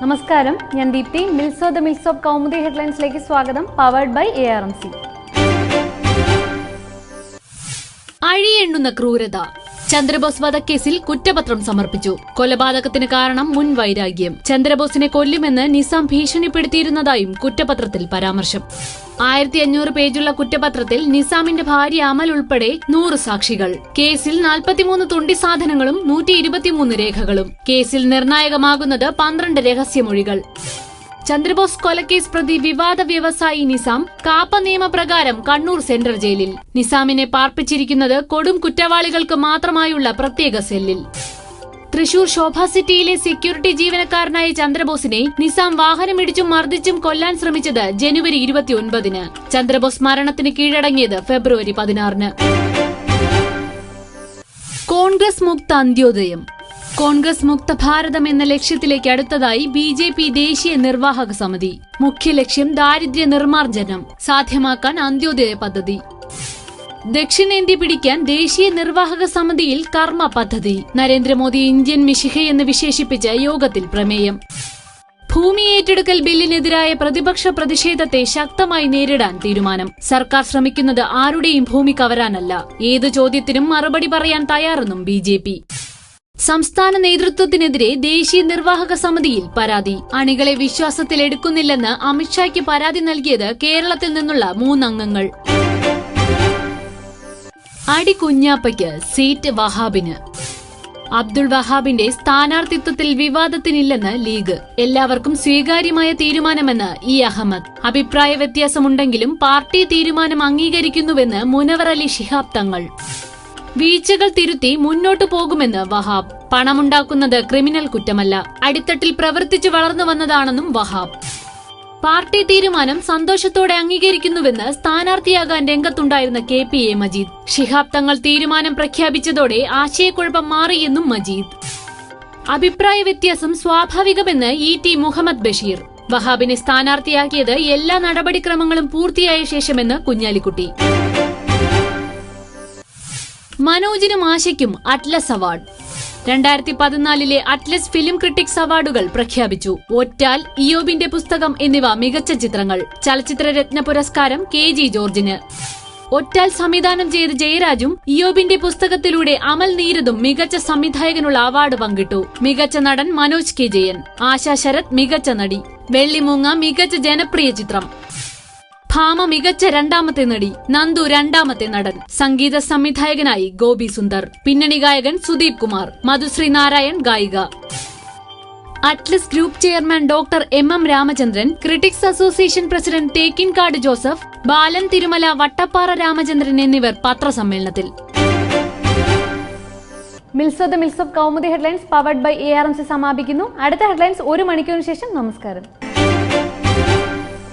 നമസ്കാരം. ഞാൻ ദീപ്തി. മിൽസോ ദ മിൽസ് ഓഫ് കൗമുദി ഹെഡ്ലൈൻസിലേക്ക് സ്വാഗതം powered by A R M C അഴിയെണ്ണുന്ന ക്രൂരത. ചന്ദ്രബോസ് വധക്കേസിൽ കുറ്റപത്രം സമർപ്പിച്ചു. കൊലപാതകത്തിന് കാരണം മുൻ വൈരാഗ്യം. ചന്ദ്രബോസിനെ കൊല്ലുമെന്ന് നിസാം ഭീഷണിപ്പെടുത്തിയിരുന്നതായും കുറ്റപത്രത്തിൽ പരാമർശം. ആയിരത്തി അഞ്ഞൂറ് പേജുള്ള കുറ്റപത്രത്തിൽ നിസാമിന്റെ ഭാര്യ അമൽ ഉൾപ്പെടെ നൂറ് സാക്ഷികൾ. കേസിൽ നാൽപ്പത്തിമൂന്ന് തുണ്ടി സാധനങ്ങളും നൂറ്റി ഇരുപത്തിമൂന്ന് രേഖകളും. കേസിൽ നിർണായകമാകുന്നത് പന്ത്രണ്ട് രഹസ്യമൊഴികൾ. ചന്ദ്രബോസ് കൊലക്കേസ് പ്രതി വിവാദ വ്യവസായി നിസാം കാപ്പ നിയമപ്രകാരം കണ്ണൂർ സെൻട്രൽ ജയിലിൽ. നിസാമിനെ പാർപ്പിച്ചിരിക്കുന്നത് കൊടും കുറ്റവാളികൾക്ക് മാത്രമായുള്ള പ്രത്യേക സെല്ലിൽ. തൃശൂർ ശോഭ സിറ്റിയിലെ സെക്യൂരിറ്റി ജീവനക്കാരനായ ചന്ദ്രബോസിനെ നിസാം വാഹനമിടിച്ചും മർദ്ദിച്ചും കൊല്ലാൻ ശ്രമിച്ചത് ജനുവരി ഇരുപത്തിയൊൻപതിന്. ചന്ദ്രബോസ് മരണത്തിന് കീഴടങ്ങിയത് ഫെബ്രുവരി പതിനാറിന്. കോൺഗ്രസ് മുക്ത അന്ത്യോദയം. കോൺഗ്രസ് മുക്ത ഭാരതം എന്ന ലക്ഷ്യത്തിലേക്ക് അടുത്തതായി ബി ജെ പി ദേശീയ നിർവാഹക സമിതി. മുഖ്യ ലക്ഷ്യം ദാരിദ്ര്യ നിർമ്മാർജനം. സാധ്യമാക്കാൻ അന്ത്യോദയ പദ്ധതി. ദക്ഷിണേന്ത്യ പിടിക്കാൻ ദേശീയ നിർവാഹക സമിതിയിൽ കർമ്മ പദ്ധതി. നരേന്ദ്രമോദി ഇന്ത്യൻ മിശിഹയെന്ന് വിശേഷിപ്പിച്ച യോഗത്തിൽ പ്രമേയം. ഭൂമി ഏറ്റെടുക്കൽ ബില്ലിനെതിരായ പ്രതിപക്ഷ പ്രതിഷേധത്തെ ശക്തമായി നേരിടാൻ തീരുമാനം. സർക്കാർ ശ്രമിക്കുന്നത് ആരുടെയും ഭൂമി കവരാനല്ല. ഏത് ചോദ്യത്തിനും മറുപടി പറയാൻ തയ്യാറെന്നും ബി സംസ്ഥാന നേതൃത്വത്തിനെതിരെ ദേശീയ നിർവാഹക സമിതിയിൽ പരാതി. അണികളെ വിശ്വാസത്തിലെടുക്കുന്നില്ലെന്ന് അമിത്ഷായ്ക്ക് പരാതി നൽകിയത് കേരളത്തിൽ നിന്നുള്ള മൂന്നംഗങ്ങൾ. അടി കുഞ്ഞാപ്പയ്ക്ക് സീറ്റ് വഹാബിന്. അബ്ദുൾ വഹാബിന്റെ സ്ഥാനാർത്ഥിത്വത്തിൽ വിവാദത്തിനില്ലെന്ന് ലീഗ്. എല്ലാവർക്കും സ്വീകാര്യമായ തീരുമാനമെന്ന് ഇ അഹമ്മദ്. അഭിപ്രായ വ്യത്യാസമുണ്ടെങ്കിലും പാർട്ടി തീരുമാനം അംഗീകരിക്കുന്നുവെന്ന് മുനവർ അലി ശിഹാബ് തങ്ങൾ. വീഴ്ചകൾ തിരുത്തി മുന്നോട്ടു പോകുമെന്ന് വഹാബ്. പണമുണ്ടാക്കുന്നത് ക്രിമിനൽ കുറ്റമല്ല. അടിത്തട്ടിൽ പ്രവർത്തിച്ചു വളർന്നു വന്നതാണെന്നും വഹാബ്. പാർട്ടി തീരുമാനം സന്തോഷത്തോടെ അംഗീകരിക്കുന്നുവെന്ന് സ്ഥാനാർത്ഥിയാകാൻ രംഗത്തുണ്ടായിരുന്ന K P A Majeed. Shihab Thangal തീരുമാനം പ്രഖ്യാപിച്ചതോടെ ആശയക്കുഴപ്പം മാറിയെന്നും മജീദ്. അഭിപ്രായ വ്യത്യാസം സ്വാഭാവികമെന്ന് ഇ ടി മുഹമ്മദ് ബഷീർ. വഹാബിനെ സ്ഥാനാർത്ഥിയാക്കിയത് എല്ലാ നടപടിക്രമങ്ങളും പൂർത്തിയായ ശേഷമെന്ന് കുഞ്ഞാലിക്കുട്ടി. മനോജിനും ആശയ്ക്കും അറ്റ്ലസ് അവാർഡ്. രണ്ടായിരത്തി പതിനാലിലെ അറ്റ്ലസ് ഫിലിം ക്രിട്ടിക്സ് അവാർഡുകൾ പ്രഖ്യാപിച്ചു. ഒറ്റാൽ ഇയോബിന്റെ പുസ്തകം എന്നിവ മികച്ച ചിത്രങ്ങൾ. ചലച്ചിത്ര രത്ന പുരസ്കാരം കെ ജി ജോർജിന്. ഒറ്റാൽ സംവിധാനം ചെയ്ത് ജയരാജും ഇയോബിന്റെ പുസ്തകത്തിലൂടെ അമൽ നീരദും മികച്ച സംവിധായകനുള്ള അവാർഡ് പങ്കിട്ടു. മികച്ച നടൻ മനോജ് കെ ജയൻ. ആശാ ശരത് മികച്ച നടി. വെള്ളിമൂങ്ങ മികച്ച ജനപ്രിയ ചിത്രം. ഭാമ മികച്ച രണ്ടാമത്തെ നടി നന്ദു രണ്ടാമത്തെ നടൻ. സംഗീത സംവിധായകനായി ഗോപി സുന്ദർ. പിന്നണി ഗായകൻ സുദീപ് കുമാർ. മധുശ്രീ നാരായൺ ഗായിക. Atlas group chairman doctor M M Ramachandran critics association president Thekkinkadu Joseph Balan Thirumala Vattappara Ramachandran എന്നിവർ പത്രസമ്മേളനത്തിൽ. മിൽസോ the mills of Kaumudi headlines powered by A R M C സമാപിക്കുന്നു. അടുത്ത ഹെഡ്ലൈൻസ് ഒരു മണിക്കൂറിന് ശേഷം. നമസ്കാരം.